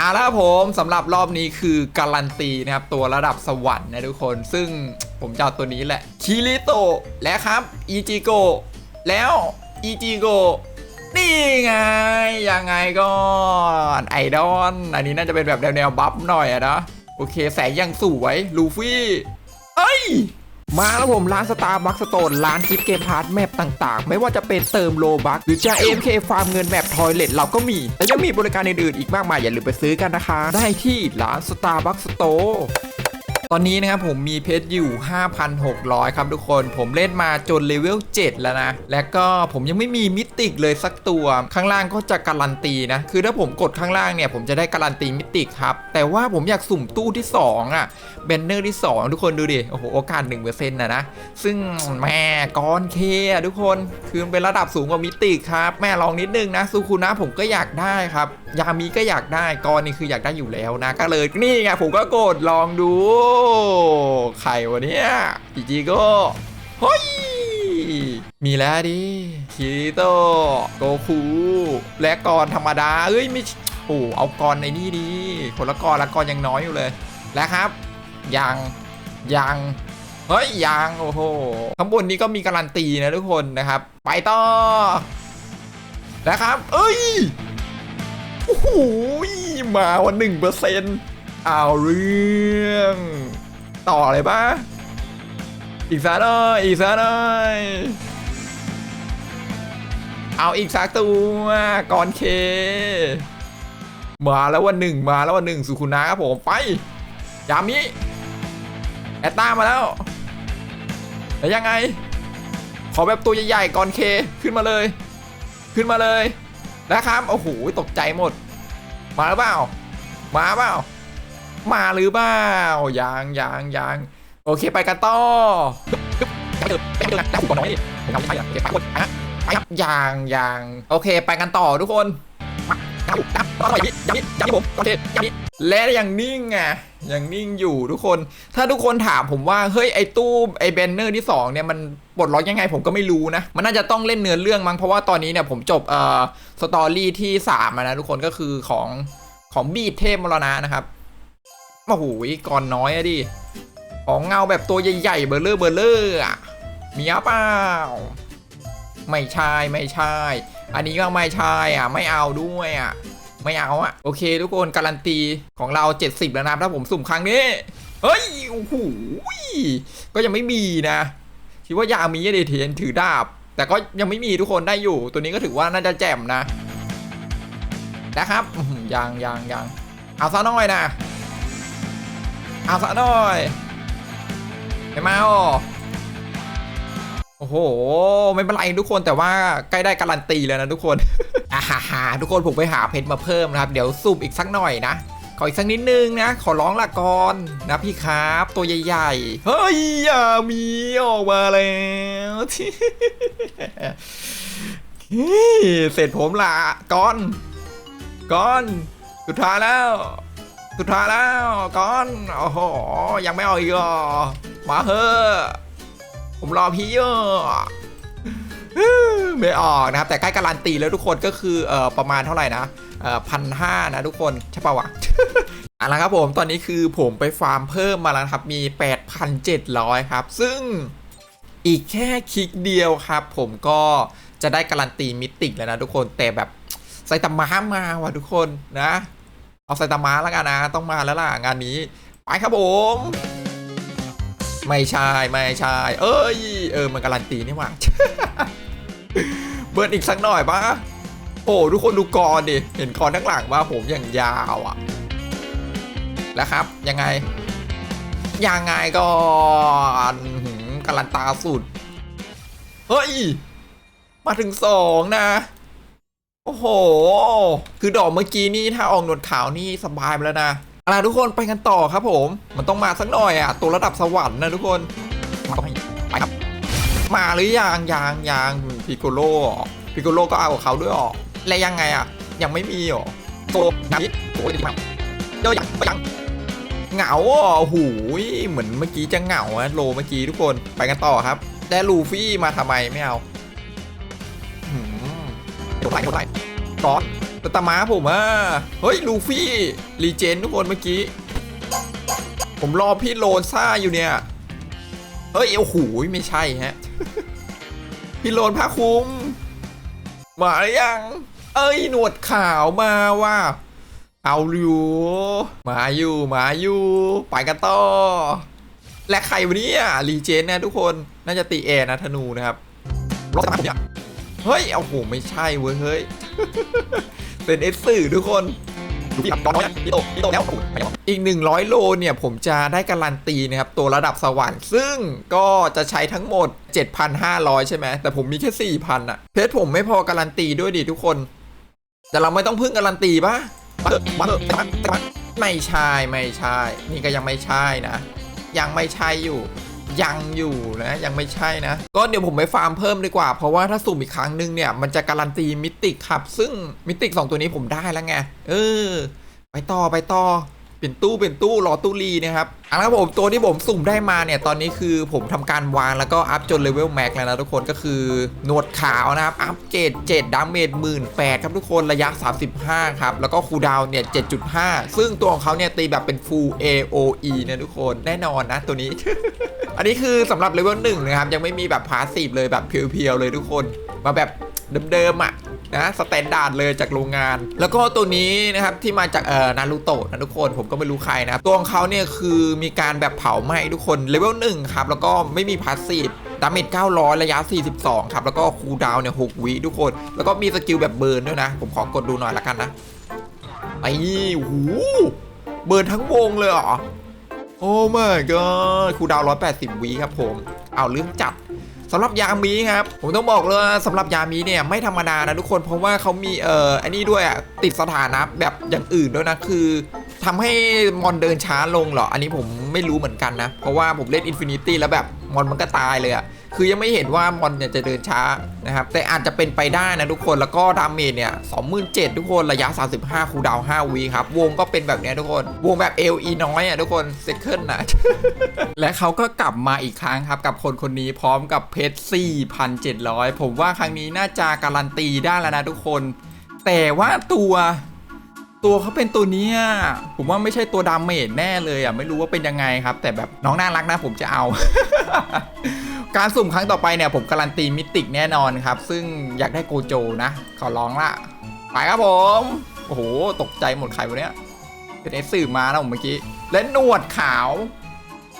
อ่าล้วครับผมสำหรับรอบนี้คือการันตีนะครับ ตัวระดับสวรรค์นะทุกคน ซึ่งผมจะเอาตัวนี้แหละคิริโตะและครับอีจิโกแล้วอีจิโกนี่ไง ยังไงก็ไอดอลอันนี้น่าจะเป็นแบบแนวๆบัฟหน่อยอะนะ โอเคแสงยังสวย ลูฟี่ เอ้ย มาแล้วผมร้านสตาร์บัคสโตนร้านกิฟต์เกมพาร์ทแมปต่างๆ ไม่ว่าจะเป็นเติมโลบัคหรือจะ AMK ฟาร์มเงินแมปทอยเลทเราก็มี และยังมีบริการอื่นๆอีกมากมายอย่าลืมไปซื้อกันนะคะ ได้ที่ร้านสตาร์บัคสโต ตอนนี้นะครับผมมีเพชรอยู่ 5,600 ครับทุกคน ผมเล่นมาจนเลเวล 7 แล้วนะ และก็ผมยังไม่มีมิติกเลยสักตัว ข้างล่างก็จะการันตีนะ คือถ้าผมกดข้างล่างเนี่ยผมจะได้การันตีมิติกครับ แต่ว่าผมอยากสุ่มตู้ที่ 2อะเบนเนอร์ที่ 2 ทุกคนดูดิ โอ้โห โอกาส1%นะนะ ซึ่งแม่ก้อนเคทุกคน คือมันเป็นระดับสูงกว่ามิติกครับ แม่ลองนิดนึงนะซูคุนะผมก็อยากได้ครับ ยามีก็อยากได้กอนนี่คืออยากได้อยู่แล้วนะ ก็เลยนี่ไงผมก็กดลองดูใครวะเนี่ยจีจีโก้เฮ้ยมีแล้วดิคิริโตโกคูและกรธรรมดา เอ้ยไม่โอ้เอากรในนี่ดีคนละกรละกรยังน้อยอยู่เลย แล้วครับ ยัง ยัง เฮ้ย ยัง โอ้โห ข้างบนนี้ก็มีการันตีนะทุกคนนะครับ ไปต่อ นะครับ เอ้ย โอ้โห มาวันหนึ่งเปอร์เซ็นต์เอาเรื่อง ต่อเลยปะอีกสักหน่อยอีกสักหน่อยเอาอีกสักตัวก่อนเค มาแล้ววันหนึ่งมาแล้ววันหนึ่งสุขุนะครับผมไปยามิแอตตามาแล้วแล้วยังไง ขอแบบตัวใหญ่ๆก่อนเคขึ้นมาเลย ขึ้นมาเลยนะครับโอ้โหตกใจหมด มาหรือเปล่ามาเปล่า มาหรือเปล่ายังยังยังโอเคไปกันต่อยังยังโอเค ไปกันต่อทุกคนและยังนิ่งไงยังนิ่งอยู่ทุกคน ถ้าทุกคนถามผมว่าเฮ้ยไอตู้ไอแบนเนอร์ที่2เนี่ยมันปลดล็อกยังไงผมก็ไม่รู้นะ มันน่าจะต้องเล่นเนื้อเรื่องมั้งเพราะว่าตอนนี้เนี่ยผมจบเอ่อสตอรี่ที่3อะนะทุกคนก็คือของของบีดเทพมรณะนะครับ โอ้โหก่อนน้อยอะดิ ของเงาแบบตัวใหญ่ๆเบอร์เลอร์เบอร์เลอร์อะมีอะเปล่าไม่ใช่ไม่ใช่ อันนี้ก็ไม่ใช่อะ ไม่เอาด้วยอะ ไม่เอาอะ โอเค ทุกคนการันตีของเรา 70 แล้วนะครับถ้าผมสุ่มครั้งนี้ เฮ้ยโอ้โหก็ยังไม่มีนะ คิดว่ายามีอะเดเทนถือดาบ แต่ก็ยังไม่มีทุกคนได้อยู่ ตัวนี้ก็ถือว่าน่าจะแจ่มนะนะครับยังยังยังเอาซะหน่อยนะ เอาซะหน่อยไม่มาอ่อโอ้โห ไม่เป็นไรทุกคนแต่ว่าใกล้ได้การันตีแล้วนะทุกคนอ่าฮ่าฮ่าทุกคนผมไปหาเพชรมาเพิ่มนะครับ เดี๋ยวสูบอีกสักหน่อยนะ ขออีกสักนิดนึงนะ ขอร้องละก่อนนะพี่ครับ ตัวใหญ่ๆ เฮ้ยอย่ามีออกมาแล้วที่เสร็จผมละก่อน ก่อน สุดท้ายแล้ว สุดท้ายแล้วก่อนโอ้โหยังไม่ออกอีกหรอมาเถอะผมรอพี่เยอะไม่ออกนะครับ แต่ใกล้การันตีแล้วทุกคนก็คือเอ่อประมาณเท่าไหร่นะเอ่อพันห้านะทุกคนใช่ปะวะอะแล้วครับผมตอนนี้คือผมไปฟาร์มเพิ่มมาแล้วครับมี 8,700 ครับ ซึ่งอีกแค่คลิกเดียวครับ ผมก็จะได้การันตีมิติแล้วนะทุกคนแต่แบบไซตามะมาว่ะทุกคนนะ เอาไซตามะแล้วกันนะ ต้องมาแล้วล่ะ งานนี้ ไปครับผม ไม่ใช่ ไม่ใช่ เอ้ย เออ มันการันตีนี่หว่า เบิร์นอีกสักหน่อยปะโอ้ทุกคนดูกรดิ เห็นกรทั้งหลังว่าผมอย่างยาวอะแล้วครับ ยังไง ยังไงก่อนการันตาสุด เฮ้ย มาถึงสองนะ โอ้โห คือดอกเมื่อกี้นี่ถ้าออกหนวดขาวนี่สบายไปแล้วนะอาล่ะทุกคนไปกันต่อครับผม มันต้องมาสักหน่อยอะ ตัวระดับสวรรค์นะทุกคนมาไปครับ มาหรือยังยังยังพิโกโลพิโกโลก็เอากับเขาด้วยหรอและยังไงอะ ยังไม่มีหรอโซนิโอ้ยดีมากเจอยังไปยังเหงาอะหูยเหมือนเมื่อกี้จะเหงาอะโลเมื่อกี้ทุกคนไปกันต่อครับ แต่ลูฟี่มาทำไมไม่เอา โดนไหลโดนไหลก่อนสตาร์มาผมอะเฮ้ยลูฟี่รีเจนทุกคนเมื่อกี้ ผมรอพี่โลนซ่าอยู่เนี่ยเฮ้ยโอ้โหไม่ใช่ฮะ พี่โลนผ้าคลุมมาหรือยัง เอ้ยหนวดขาวมาว่า เอาอยู่มาอยู่มาอยู่ ไปกันต่อ และใครวะเนี่ยรีเจนนะทุกคนน่าจะตีแอร์นะธนูนะครับรถสาร์ทผมเนี่ย เฮ้ยโอ้โหไม่ใช่เว้ยเฮ้ยเป็นเอสสื่อทุกคนดูพี่ครับตอนน้อยนะพี่โตพี่โตแล้วอีก 100 โลเนี่ย ผมจะได้การันตีนะครับ ตัวระดับสวรรค์ซึ่งก็จะใช้ทั้งหมด 7,500 ใช่ไหม แต่ผมมีแค่ 4,000อะเพชรผมไม่พอการันตีด้วยดิทุกคน แต่เราไม่ต้องพึ่งการันตีปะมาเถอะมาเถอะไม่ใช่ไม่ใช่ นี่ก็ยังไม่ใช่นะ ยังไม่ใช่อยู่ ยังอยู่นะยังไม่ใช่นะ ก็เดี๋ยวผมไปฟาร์มเพิ่มดีกว่า เพราะว่าถ้าสุ่มอีกครั้งหนึงเนี่ยมันจะการันตีมิติครับ ซึ่งมิติ2ตัวนี้ผมได้แล้วไงเออ ไปต่อไปต่อ เป็นตู้เป็นตู้รอตู้รีนะครับอันครับผมตัวที่ผมสุ่มได้มาเนี่ยตอนนี้คือผมทำการวางแล้วก็อัพจนเลเวลแม็กแล้วนะทุกคนก็คือหนวดขาวนะครับอัพเกรด7ดาเมจหมื่นแครับทุกคนระยะ 35 ครับ แล้วก็คูดาวเนี่ย7.5 ซึ่งตัวของเขาเนี่ยตีแบบเป็น full AOE นะทุกคนแน่นอนนะตัวนี้ อันนี้คือสำหรับเลเวลหนึ่งนะครับยังไม่มีแบบพาสซีฟเลยแบบเพียวๆเลยทุกคน มาแบบเดิมๆอะ นะสแตนดาร์ดเลยจากโรงงาน แล้วก็ตัวนี้นะครับที่มาจากเอ่อนารูโตะนะทุกคนผมก็ไม่รู้ใครนะครับตัวของเขาเนี่ยคือมีการแบบเผาไหม้ทุกคนเลเวลหนึ่งครับแล้วก็ไม่มีพาสซีฟดาเมจ900 ระยะ 42 ครับ แล้วก็คูลดาวน์เนี่ย 6 วิทุกคน แล้วก็มีสกิลแบบเบิร์นด้วยนะ ผมขอกดดูหน่อยละกันนะไอ้หูเบิร์นทั้งวงเลยเหรอ โอ้ my god คูลดาวน์180 วิครับผม เอาเรื่องจัด สำหรับยามีครับผมต้องบอกเลยว่าสำหรับยามีเนี่ยไม่ธรรมดานะทุกคนเพราะว่าเขามีเอ่ออันนี้ด้วยอะติดสถานะแบบอย่างอื่นด้วยนะคือ ทำให้มอนเดินช้าลงเหรอ อันนี้ผมไม่รู้เหมือนกันนะ เพราะว่าผมเล่นอินฟินิตี้แล้วแบบมอนมันก็ตายเลยอะคือยังไม่เห็นว่ามอนจะเดินช้านะครับ แต่อาจจะเป็นไปได้นะทุกคน แล้วก็ดาเมจเนี่ย27,000ทุกคน ระยะ 35 คูดาวน์5วีครับ วงก็เป็นแบบนี้ทุกคน วงแบบ LE น้อยอะทุกคนเซคเคิลนะและเขาก็กลับมาอีกครั้งครับ กับคนคนนี้พร้อมกับเพชร4,700 ผมว่าครั้งนี้น่าจะการันตีได้แล้วนะทุกคน แต่ว่าตัว ตัวเขาเป็นตัวเนี้ยผมว่าไม่ใช่ตัวดาเมจแน่เลยอะไม่รู้ว่าเป็นยังไงครับ แต่แบบน้องน่ารักนะผมจะเอา การสุ่มครั้งต่อไปเนี่ย ผมการันตีมิติกแน่นอนครับ ซึ่งอยากได้โกโจนะขอร้องละไปครับผมโอ้โหตกใจหมดใครวะเนี่ยเป็นเอสสื่อมานะผมเมื่อกี้และหนวดขาว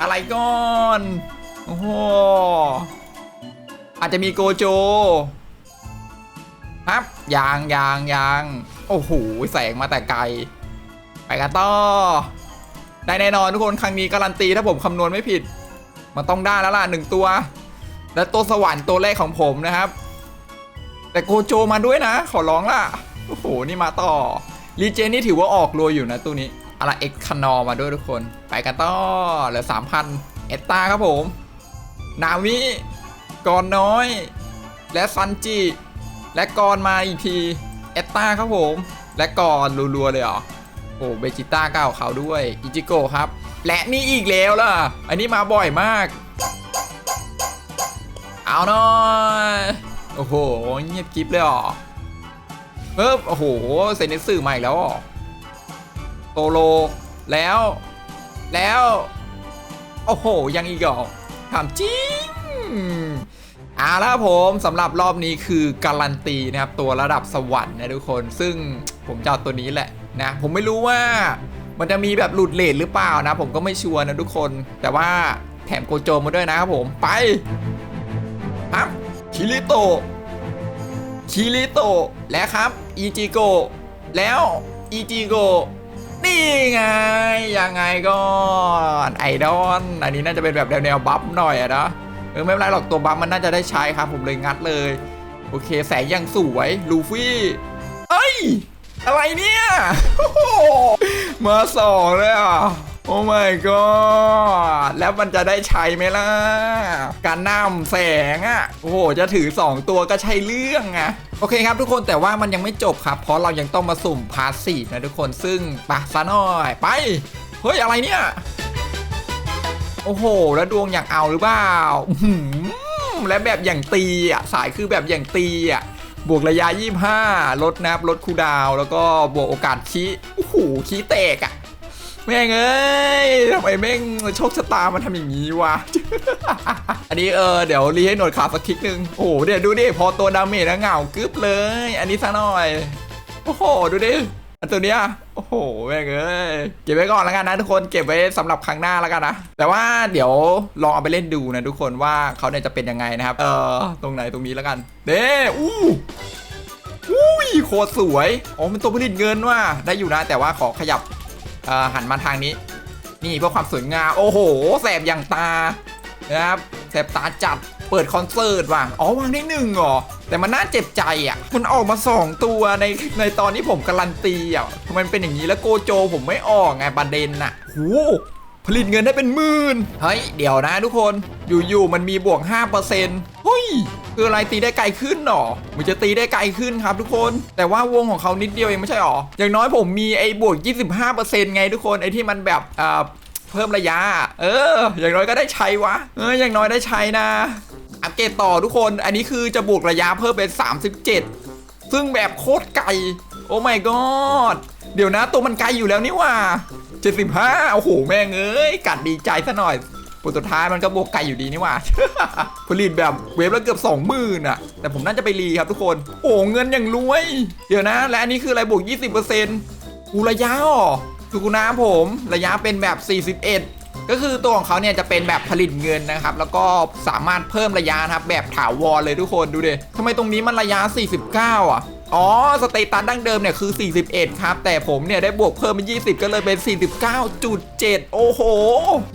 อะไรก่อนโอ้โหอาจจะมีโกโจครับยางยางยาง โอ้โหแสงมาแต่ไกล ไปกันต่อ ได้แน่นอนทุกคนครั้งนี้การันตีถ้าผมคำนวณไม่ผิด มันต้องได้แล้วล่ะหนึ่งตัว และตัวสวรรค์ตัวแรกของผมนะครับ แต่โกโจมาด้วยนะ ขอร้องล่ะ โอ้โห นี่มาต่อรีเจนนี่ถือว่าออกรวยอยู่นะตัวนี้อะไรเอ็กคานอมาด้วยทุกคน ไปกันต่อเหลือสามพันเอตตาครับผม นาวิกอนน้อย และซันจิและกอนมาอีกที อตตาครับผม และกอนรัวๆเลยเหรอ โอ้เบจิต้าก้าวเขาด้วย อิจิโกะครับ และนี่อีกแล้วล่ะ อันนี้มาบ่อยมาก เอาหน่อยโอ้โห เงียบกิฟเลยเหรอเพิ่มโอ้โหเซนเนสึใหม่แล้วเหรอโตโล แล้ว แล้ว โอ้โห ยังอีกเหรอถามจริง เอาละครับผมสำหรับรอบนี้คือการันตีนะครับตัวระดับสวรรค์นะทุกคน ซึ่งผมจะเอาตัวนี้แหละนะผมไม่รู้ว่ามันจะมีแบบหลุดเลทหรือเปล่านะ ผมก็ไม่ชัวร์นะทุกคน แต่ว่าแถมโกโจมาด้วยนะครับผมไปครับคิริโตคิริโตและครับอีจิโกแล้วอีจิโกนี่ไง ยังไงก็ไอดอลอันนี้น่าจะเป็นแบบแนวๆบัฟหน่อยอะนะ ออไม่เป็นไรหรอกตัวบัฟมันน่าจะได้ใช้ครับผมเลยงัดเลย โอเคแสงยังสวยลูฟี่เอ้ยอะไรเนี่ยมาสองเลยอะโอ้ my god แล้วมันจะได้ใช้ไหมล่ะ การนำแสงอะ โอ้โห จะถือ 2 ตัวก็ใช่เรื่องอะโอเคครับทุกคนแต่ว่ามันยังไม่จบครับ เพราะเรายังต้องมาสุ่มพาสซีฟนะทุกคนซึ่งไปะซะหน่อย ไป เฮ้ย อะไรเนี่ย โอ้โห แล้วดวงอยากเอาหรือเปล่าและแบบอย่างตีอะสายคือแบบอย่างตีอะบวกระยะ 25 ลดนับลดคูดาวแล้วก็บวกโอกาสคีโอ้โหคีแตกอะแม่งเอ้ยทำไมแม่งโชคชะตามันทำอย่างนี้วะ อันนี้เออเดี๋ยวรีให้หนวดขาวสักทิกหนึ่งโอ้โหเดี๋ยวดูดิพอตัวดาเมจนะเหงากึบเลย อันนี้ซะหน่อย โอ้โห ดูดิ ตัวเนี้ยโอ้โหแม่งเอ้ยเก็บไว้ก่อนแล้วกันนะทุกคนเก็บไว้สำหรับครั้งหน้าแล้วกันนะแต่ว่าเดี๋ยวลองเอาไปเล่นดูนะทุกคนว่าเขาเนี่ยจะเป็นยังไงนะครับ เออตรงไหนตรงนี้แล้วกันเด้อู้อุ้ยโคตรสวยอ๋อมันตัวผลิตเงินว่ะได้อยู่นะแต่ว่าขอขยับอ่อหันมาทางนี้ นี่เพื่อความสวยงามโอ้โหแสบอย่างตานะครับแสบตาจัด เปิดคอนเสิร์ตว่ะ อ๋อวางได้หนึ่งเหรอ แต่มันน่าเจ็บใจอะ มันออกมา 2 ตัวในในตอนที่ผมการันตีอะทำไมมันเป็นอย่างนี้แล้วโกโจผมไม่ออกไงประเด็นน่ะโหผลิตเงินได้เป็นหมื่น เฮ้ย เดี๋ยวนะทุกคน อยู่ๆ มันมีบวก 5%เฮ้ย คืออะไรตีได้ไกลขึ้นหรอ มันจะตีได้ไกลขึ้นครับทุกคน แต่ว่าวงของเขานิดเดียวเองไม่ใช่หรอ อย่างน้อยผมมีไอ้บวก 25%ไงทุกคน ไอ้ที่มันแบบอ่า เพิ่มระยะ เออ อย่างน้อยก็ได้ใช้วะ เออ อย่างน้อยได้ใช้นะ อัปเกรดต่อทุกคน อันนี้คือจะบวกระยะเพิ่มเป็น 37 ซึ่งแบบโคตรไกล โอ้ my god เดี๋ยวนะ ตัวมันไกลอยู่แล้วนี่ว่า 75 โอ้โห แม่งเอ้ย กัดดีใจซะหน่อยผลสุดท้ายมันก็บวกไกลอยู่ดีนี่ว่า ผลิตแบบเวฟแล้วเกือบ2 0,000อะ แต่ผมน่าจะไปรีครับทุกคน โอ้เงินอย่างรวย เดี๋ยวนะ และอันนี้คืออะไรบวก 20%กูระยะอ๋อ คือกูน้ำผมระยะเป็นแบบ 41 ก็คือตัวของเขาเนี่ยจะเป็นแบบผลิตเงินนะครับ แล้วก็สามารถเพิ่มระยะนะครับแบบถาวรเลยทุกคนดูดิทำไมตรงนี้มันระยะ 49 อะอ๋อ สเตตัสดั้งเดิมเนี่ยคือ 41 ครับ แต่ผมเนี่ยได้บวกเพิ่มเป็น 20 ก็เลยเป็น 49.7 โอ้โห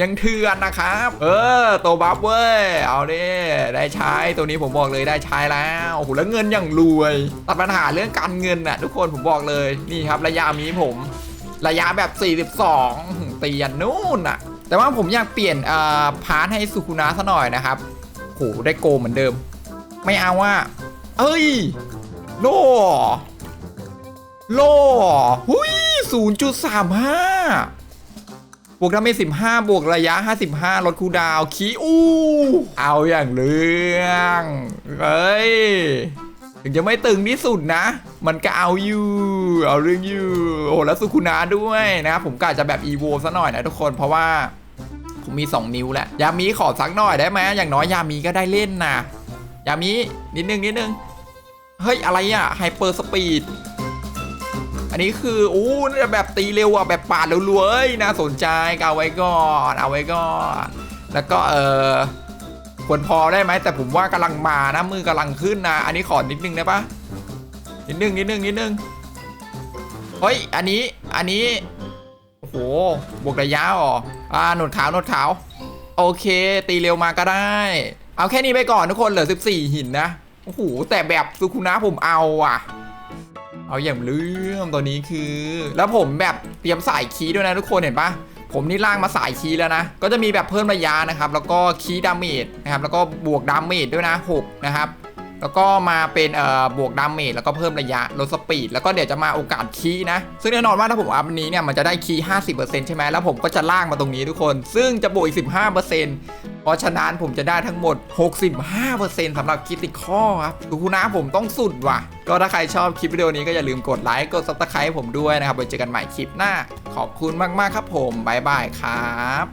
ยังเถื่อนนะครับ เออ ตัวบัฟเว้ย เอาดิได้ใช้ ตัวนี้ผมบอกเลยได้ใช้แล้ว โอ้โห แล้วเงินอย่างรวย ตัดปัญหาเรื่องการเงินน่ะทุกคนผมบอกเลย นี่ครับระยะมีผม ระยะแบบ 42 ตียันนู่นอะแต่ว่าผมอยากเปลี่ยนพาร์ทให้สุคุนะซะหน่อยนะครับโหได้โกเหมือนเดิม ไม่เอาว่า เอ้ย โล่โล่หุย0.35บวกดาเมจ15 บวกระยะ 55 ลดคูดาวน์คีอู้ เอาอย่างเรื่องเอ้ย ถึงจะไม่ตึงที่สุดนะ มันก็เอาอยู่ เอาเรื่องอยู่ โอ้โหแล้วสุคุนาด้วยนะครับผมกะจะแบบอีโวซะหน่อยนะทุกคนเพราะว่าผมมี 2 นิ้วแหละยามีขอสักหน่อยได้ไหมอย่างน้อยยามีก็ได้เล่นนะยามีนิดนึงนิดนึงเฮ้ย อะไรอะไฮเปอร์สปีดอันนี้คืออู้น่าจะแบบตีเร็วอะแบบปาดเร็วๆเอ้ยน่าสนใจเอาไว้ก่อน เอาไว้ก่อน แล้วก็เออ ควรพอได้ไหมแต่ผมว่ากำลังมานะมือกำลังขึ้นนะ อันนี้ขอนิดนึงได้ปะนิดนึงนิดนึงนิดนึงเฮ้ยอันนี้อันนี้โอ้โหบวกระยะอ๋ออ่าหนวดขาวหนวดขาว โอเค ตีเร็วมาก็ได้ เอาแค่นี้ไปก่อนทุกคนเหลือ 14 หินนะโอ้โหแต่แบบสุคุนะผมเอาอะ เอาอย่างเรื่องตัวนี้คือ แล้วผมแบบเตรียมสายคีด้วยนะทุกคนเห็นปะ ผมนี่ล่างมาสายคีแล้วนะ ก็จะมีแบบเพิ่มระยะนะครับ แล้วก็คีดาเมจนะครับ แล้วก็บวกดาเมจด้วยนะ 6 นะครับ แล้วก็มาเป็นเอ่อบวกดาเมจแล้วก็เพิ่มระยะลดสปีดแล้วก็เดี๋ยวจะมาโอกาสคีย์นะ ซึ่งแน่นอนว่าถ้าผมอัพนี้เนี่ยมันจะได้คีย์50%ใช่ไหมแล้วผมก็จะลากมาตรงนี้ทุกคน ซึ่งจะบวกอีก15%เพราะฉะนั้นผมจะได้ทั้งหมด 65%สำหรับคิติคอครับดูคุณนะผมต้องสุดว่ะ ก็ถ้าใครชอบคลิปวิดีโอนี้ก็อย่าลืมกดไลค์กดซับสไครต์ผมด้วยนะครับไว้เจอกันใหม่คลิปหน้า ขอบคุณมากๆครับผมบ๊ายบายครับ